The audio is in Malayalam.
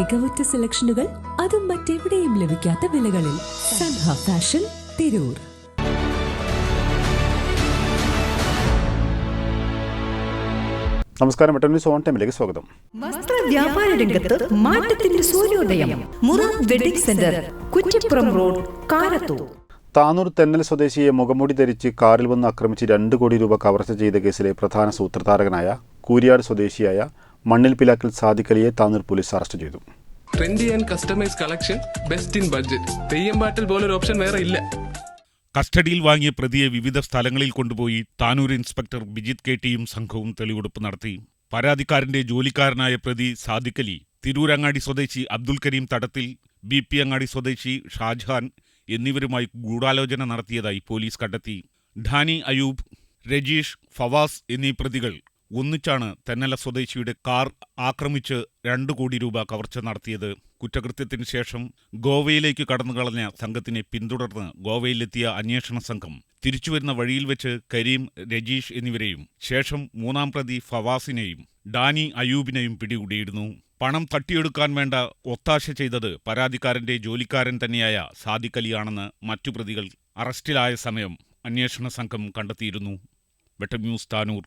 മികവുറ്റ സെലക്ഷനുകൾ അതും മറ്റെവിടെയും ലഭിക്കാത്ത വിലകളിൽ സൻഹ ഫാഷൻ തിരൂർ. നമസ്കാരം ന്യൂസ് ഓൺ ടൈമിലേക്ക് സ്വാഗതം. വസ്ത്ര വ്യാപാര രംഗത്ത് മാറ്റത്തിന്റെ സൂര്യോദയം മുറ wedding centre Kuttippuram road Karathur. Tanur Thennal സ്വദേശിയെ മുഖംമൂടി ധരിച്ച് കാറിൽ വന്ന് ആക്രമിച്ച് രണ്ട് കോടി രൂപ കവർച്ച ചെയ്ത കേസിലെ പ്രധാന സൂത്രധാരകനായ കൂരിയാട് സ്വദേശിയായ മണ്ണിൽ പിലാക്കൽ സാദിഖലിയെ താനൂർ പോലീസ് അറസ്റ്റ് ചെയ്തു. Trendy and customise collection best in budget Theyyam പാട്ടിൽ പോലൊരു ഓപ്ഷൻ വേറെ ഇല്ല. കസ്റ്റഡിയിൽ വാങ്ങിയ പ്രതിയെ വിവിധ സ്ഥലങ്ങളിൽ കൊണ്ടുപോയി താനൂർ ഇൻസ്പെക്ടർ ബിജിത് കെ ടിയും സംഘവും തെളിവെടുപ്പ് നടത്തി. പരാതിക്കാരന്റെ ജോലിക്കാരനായ പ്രതി സാദിഖലി തിരൂരങ്ങാടി സ്വദേശി അബ്ദുൽ കരീം തടത്തിൽ ബി പി അങ്ങാടി സ്വദേശി ഷാജഹാൻ എന്നിവരുമായി ഗൂഢാലോചന നടത്തിയതായി പോലീസ് കണ്ടെത്തി. ധാനി അയൂബ് രജീഷ് ഫവാസ് എന്നീ പ്രതികൾ ഒന്നിച്ചാണ് തെന്നല സ്വദേശിയുടെ കാർ ആക്രമിച്ച് രണ്ടു കോടി രൂപ കവർച്ച നടത്തിയത്. കുറ്റകൃത്യത്തിന് ശേഷം ഗോവയിലേക്ക് കടന്നുകളഞ്ഞ സംഘത്തിനെ പിന്തുടർന്ന് ഗോവയിലെത്തിയ അന്വേഷണ സംഘം തിരിച്ചുവരുന്ന വഴിയിൽ വെച്ച് കരീം രജീഷ് എന്നിവരെയും ശേഷം മൂന്നാം പ്രതി ഫവാസിനെയും ഡാനി അയൂബിനെയും പിടികൂടിയിരുന്നു. പണം തട്ടിയെടുക്കാൻ വേണ്ട ഒത്താശ ചെയ്തത് പരാതിക്കാരന്റെ ജോലിക്കാരൻ തന്നെയായ സാദിഖലിയാണെന്ന് മറ്റു പ്രതികൾ അറസ്റ്റിലായ സമയം അന്വേഷണ സംഘം കണ്ടെത്തിയിരുന്നു. വെട്ടം ന്യൂസ് താനൂർ